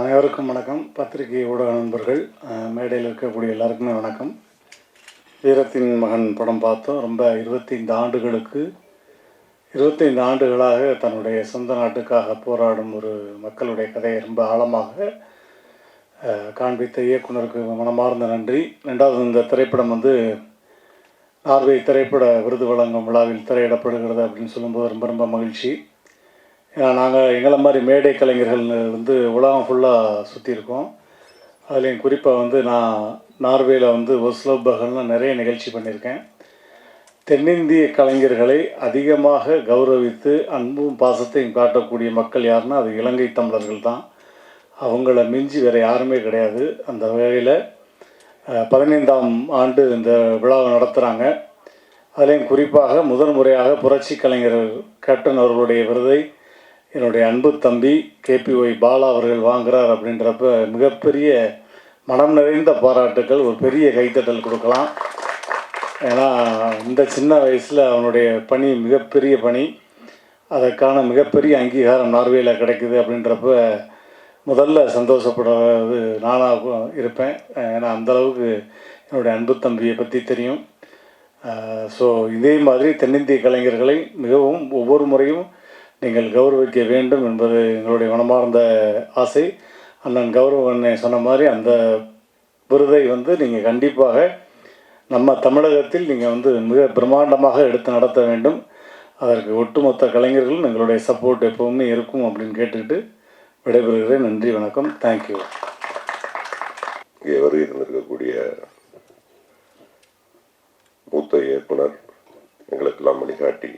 அனைவருக்கும் வணக்கம். பத்திரிகை ஊடக நண்பர்கள் மேடையில் இருக்கக்கூடிய எல்லாருக்குமே வணக்கம். வீரத்தின் மகன் படம் பார்த்தோம். ரொம்ப இருபத்தைந்து ஆண்டுகளுக்கு இருபத்தைந்து ஆண்டுகளாக தன்னுடைய சொந்த நாட்டுக்காக போராடும் ஒரு மக்களுடைய கதையை ரொம்ப ஆழமாக காண்பித்த இயக்குனருக்கு மனமார்ந்த நன்றி. ரெண்டாவது இந்த திரைப்படம் வந்து நார்வே திரைப்பட விருது வழங்கும் விழாவில் திரையிடப்படுகிறது அப்படின்னு சொல்லும்போது ரொம்ப ரொம்ப மகிழ்ச்சி. ஏன்னா நாங்கள் எங்களை மாதிரி மேடை கலைஞர்கள் வந்து உலகம் ஃபுல்லாக சுற்றியிருக்கோம் அதுலேயும் குறிப்பாக வந்து நான் நார்வேயில் வந்து ஒஸ்லோ பகல்னு நிறைய நிகழ்ச்சி பண்ணியிருக்கேன். தென்னிந்திய கலைஞர்களை அதிகமாக கௌரவித்து அன்பும் பாசத்தையும் காட்டக்கூடிய மக்கள் யாருன்னா அது இலங்கை தமிழர்கள் தான். அவங்கள மிஞ்சி வேறு யாருமே கிடையாது. அந்த வகையில் பதினைந்தாம் ஆண்டு இந்த விழாவை நடத்துகிறாங்க அதுலேயும் குறிப்பாக முதன் முறையாக புரட்சி கலைஞர் கேப்டன் அவர்களுடைய விருதை என்னுடைய அன்பு தம்பி கேபிஒய் பாலா அவர்கள் வாங்குறார் அப்படின்றப்ப மிகப்பெரிய மனம் நிறைந்த பாராட்டுக்கள் ஒரு பெரிய கைத்தட்டல் கொடுக்கலாம். ஏன்னா இந்த சின்ன வயசில் அவனுடைய பணி மிகப்பெரிய பணி. அதற்கான மிகப்பெரிய அங்கீகாரம் நார்வேயில் கிடைக்குது அப்படின்றப்ப முதல்ல சந்தோஷப்படுறது நானாக இருப்பேன். ஏன்னா அந்தளவுக்கு என்னுடைய அன்பு தம்பியை பற்றி தெரியும். ஸோ இதே மாதிரி தென்னிந்திய கலைஞர்களை மிகவும் ஒவ்வொரு முறையும் நீங்கள் கௌரவிக்க வேண்டும் என்பது எங்களுடைய மனமார்ந்த ஆசை. அண்ணன் கௌரவ சொன்ன மாதிரி அந்த விருதை வந்து நீங்கள் கண்டிப்பாக நம்ம தமிழகத்தில் நீங்கள் வந்து மிக பிரம்மாண்டமாக எடுத்து நடத்த வேண்டும். அதற்கு ஒட்டுமொத்த கலைஞர்களும் எங்களுடைய சப்போர்ட் எப்போவுமே இருக்கும் அப்படின்னு கேட்டுக்கிட்டு விடைபெறுகிறேன். நன்றி வணக்கம். தேங்க்யூ இங்கே வருகை இருக்கக்கூடிய மூத்த இயக்குனர் எங்களுக்கெல்லாம் வழிகாட்டி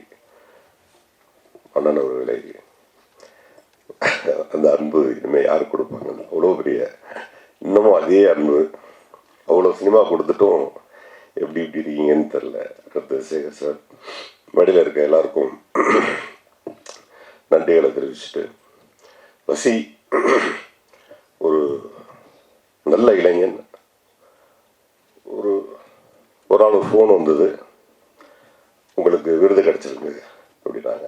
அண்ணன் அவர்களை அந்த அன்பு இனிமேல் யார் கொடுப்பாங்க அவ்வளோ பெரிய இன்னமும் அதே அன்பு. அவ்வளோ சினிமா கொடுத்துட்டும் எப்படி இப்படி இருக்கீங்கன்னு தெரில அடுத்து சேகர் சார் வழியில் இருக்க எல்லாருக்கும் நன்றிகளை தெரிவிச்சுட்டு வசி ஒரு நல்ல இளைஞன். ஒரு ஒரு ஆள் ஃபோன் வந்தது உங்களுக்கு விருது கிடச்சிருக்கு அப்படின்னாங்க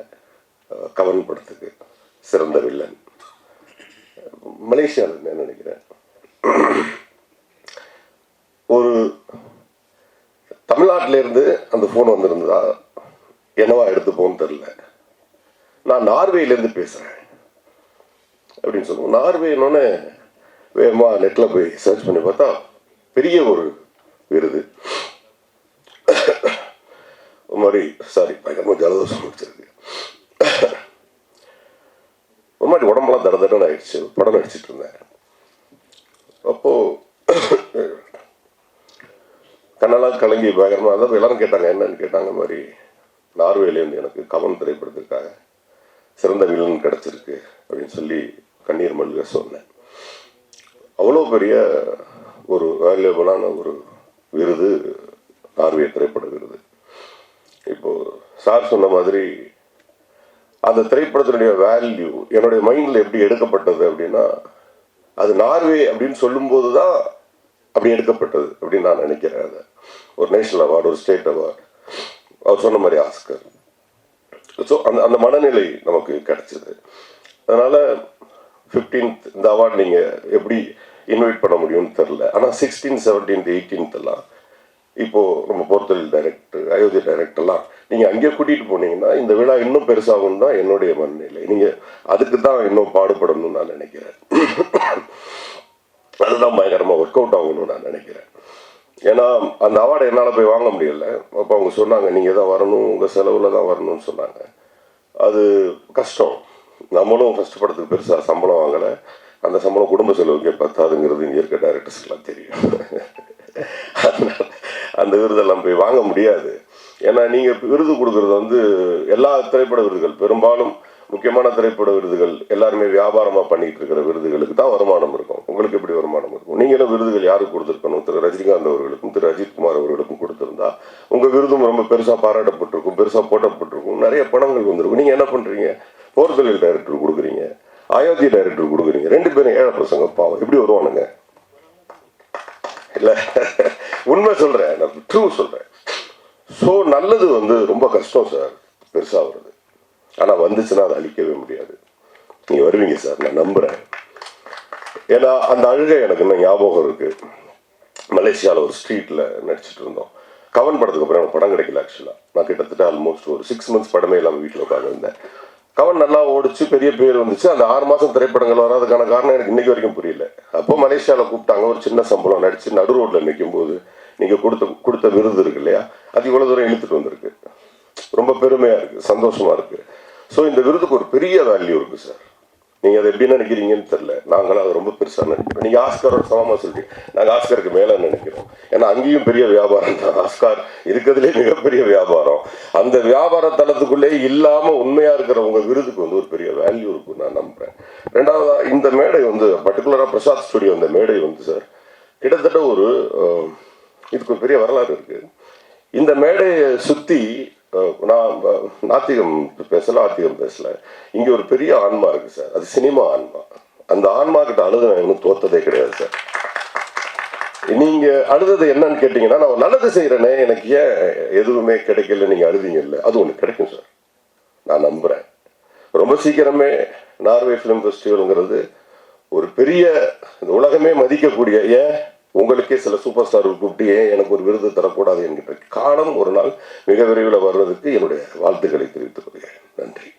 அஹ் படத்துக்கு சிறந்த வில்லன். மலேசியாவில் நான் நினைக்கிறேன்? ஒரு தமிழ்நாட்டிலேருந்து அந்த ஃபோன் வந்திருந்ததா? என்னவா எடுத்துப்போன்னு தெரில நான் நார்வேலேருந்து பேசுகிறேன் அப்படின்னு சொல்லுவோம். நார்வேனோடனே வேகமாக நெட்டில் போய் சர்ச் பண்ணி பார்த்தா பெரிய ஒரு விருது. ஒரு மாதிரி சாரி பயங்கரமாக ஜலதோஷம் முடிச்சிருக்கு ஒரு தட தடன்னு ஆயிடுச்சு படம் நடிச்சிட்டு இருந்தேன் அப்போது கண்ணெல்லாம் கலங்கி பயங்கரமாக அதாவது எல்லாரும் கேட்டாங்க என்னன்னு கேட்டாங்க மாதிரி நார்வேலேருந்து எனக்கு கவன் திரைப்படத்திற்காக சிறந்த வில்லன் கிடச்சிருக்கு அப்படின்னு சொல்லி கண்ணீர் மல்க சொன்னேன் அவ்வளோ பெரிய ஒரு வேல்யூபிளான ஒரு விருது நார்வே திரைப்பட விருது இப்போ சார் சொன்ன மாதிரி அந்த திரைப்படத்தினுடைய வேல்யூ என்னுடைய மைண்டில் எப்படி எடுக்கப்பட்டது அப்படின்னா அது நார்வே அப்படின்னு சொல்லும்போது தான் அப்படி எடுக்கப்பட்டது அப்படின்னு நான் நினைக்கிறேன் அதை. ஒரு நேஷனல் அவார்டு ஒரு ஸ்டேட் அவார்டு அவர் சொன்ன மாதிரி ஆஸ்கர் ஸோ அந்த அந்த மனநிலை நமக்கு கிடைச்சிது. அதனால் ஃபிஃப்டீன்த் இந்த அவார்டு நீங்கள் எப்படி இன்வைட் பண்ண முடியும்னு தெரில ஆனால் சிக்ஸ்டீன் செவன்டீன்த் எயிட்டீன்த் எல்லாம் இப்போது நம்ம போர்த்தல் டைரக்டர் அயோத்தி டைரக்டர்லாம் நீங்கள் அங்கே கூட்டிகிட்டு போனீங்கன்னா இந்த விழா இன்னும் பெருசாகும் தான் என்னுடைய மனநிலை. நீங்கள் அதுக்கு தான் இன்னும் பாடுபடணும்னு நான் நினைக்கிறேன். அதுதான் பயங்கரமாக ஒர்க் அவுட் ஆகணும்னு நான் நினைக்கிறேன். ஏன்னா அந்த அவார்டை என்னால் போய் வாங்க முடியல. அப்போ அவங்க சொன்னாங்க நீங்கள் தான் வரணும் உங்கள் செலவில் தான் வரணும்னு சொன்னாங்க. அது கஷ்டம். நம்மளும் கஷ்டப்படுறதுக்கு பெருசாக சம்பளம் வாங்கலை. அந்த சம்பளம் குடும்ப செலவுக்கே பத்தாதுங்கிறது இங்கே இருக்க டைரக்டர்ஸ்க்கெலாம் தெரியும். அந்த விருதெல்லாம் போய் வாங்க முடியாது. ஏன்னா நீங்கள் விருது கொடுக்கறது வந்து எல்லா திரைப்பட விருதுகள். பெரும்பாலும் முக்கியமான திரைப்பட விருதுகள் எல்லாருமே வியாபாரமாக பண்ணிட்டு இருக்கிற விருதுகளுக்கு தான் வருமானம் இருக்கும். உங்களுக்கு எப்படி வருமானம் இருக்கும்? நீங்களும் விருதுகள் யாருக்கு கொடுத்துருக்கணும்? திரு. ரஜினிகாந்த் அவர்களுக்கும் திரு. அஜித் குமார் அவர்களுக்கும் கொடுத்துருந்தா உங்கள் விருதும் ரொம்ப பெருசாக பாராட்டப்பட்டிருக்கும் பெருசாக போட்டப்பட்டிருக்கும். நிறைய பணங்கள் வந்திருக்கும். நீங்கள் என்ன பண்ணுறீங்க போர்த்தொழில் டைரக்டர் கொடுக்குறீங்க அயோத்தி டைரக்டர் கொடுக்குறீங்க. ரெண்டு பேரும் ஏழை பசங்க பாவம். எப்படி வருவானுங்க? இல்லை உண்மை சொல்கிறேன் நான் ட்ரூ சொல்கிறேன் ஸோ நல்லது வந்து ரொம்ப கஷ்டம் சார் பெருசாக வருது. ஆனால் வந்துச்சுன்னா அதை அழிக்கவே முடியாது. நீங்கள் வருவீங்க சார் நான் நம்புகிறேன் ஏன்னா அந்த அழுகை எனக்கு இன்னும் ஞாபகம் இருக்குது மலேசியாவில் ஒரு ஸ்ட்ரீட்டில் நடிச்சிட்டு இருந்தோம். கவன் படத்துக்கு அப்புறம் எனக்கு படம் கிடைக்கல ஆக்சுவலாக நான் கிட்டத்தட்ட ஆல்மோஸ்ட் ஒரு சிக்ஸ் மந்த்ஸ் படமே இல்லாமல் வீட்டில் உட்காந்துருந்தேன் கவன் நல்லா ஓடிச்சு பெரிய பேர் வந்துச்சு. அந்த ஆறு மாதம் திரைப்படங்கள் வராதுக்கான காரணம் எனக்கு இன்னைக்கு வரைக்கும் புரியல. அப்போ மலேசியாவில் கூப்பிட்டாங்க ஒரு சின்ன சம்பளம். நடிச்சு நடு ரோட்டில் நிற்கும் போது நீங்கள் கொடுத்த கொடுத்த விருது இருக்கு இல்லையா? அது இவ்வளோ தூரம் இழுத்துட்டு வந்திருக்கு. ரொம்ப பெருமையாக இருக்குது சந்தோஷமாக இருக்குது ஸோ இந்த விருதுக்கு ஒரு பெரிய வேல்யூ இருக்குது சார் நீங்கள் அதை எப்படி நினைக்கிறீங்கன்னு தெரில நாங்களும் அதை ரொம்ப பெருசாக நினைக்கிறோம். நீங்கள் ஆஸ்காரோட சமமாக சொல்றீங்க. நாங்கள் ஆஸ்காருக்கு மேலே நினைக்கிறோம். ஏன்னா அங்கேயும் பெரிய வியாபாரம் தான். ஆஸ்கார் இருக்கிறதுலே மிகப்பெரிய வியாபாரம். அந்த வியாபார தளத்துக்குள்ளே இல்லாமல் உண்மையாக இருக்கிறவங்க விருதுக்கு வந்து ஒரு பெரிய வேல்யூ இருக்கும் நான் நம்புகிறேன் ரெண்டாவதாக இந்த மேடை வந்து பர்டிகுலராக பிரசாத் ஸ்டுடியோ அந்த மேடை வந்து சார் கிட்டத்தட்ட ஒரு இதுக்கு ஒரு பெரிய வரலாறு இருக்குது இந்த மேடையை சுற்றி நான் நாத்திகம் பேசல ஆத்திகம் பேசல. இங்கே ஒரு பெரிய ஆன்மா இருக்கு சார். அது சினிமா ஆன்மா. அந்த ஆன்மா கிட்ட அழுது நான் இன்னும் தோத்ததே கிடையாது சார். நீங்க அழுதது என்னன்னு கேட்டீங்கன்னா நான் ஒரு நல்லது செய்யறேனே எனக்கு ஏன் எதுவுமே கிடைக்கல நீங்க அழுதீங்கல்ல? அது ஒன்று கிடைக்கும் சார். நான் நம்புறேன். ரொம்ப சீக்கிரமே நார்வே ஃபிலிம் ஃபெஸ்டிவல்ங்கிறது ஒரு பெரிய இந்த உலகமே மதிக்கக்கூடிய ஏன் உங்களுக்கே சில சூப்பர் ஸ்டார் கூப்பிட்டு ஏன் எனக்கு ஒரு விருது தரக்கூடாது என்கிற காலம் ஒரு நாள் மிக விரைவில் வர்றதுக்கு என்னுடைய வாழ்த்துக்களை தெரிவித்துக் கொள்கிறேன். நன்றி.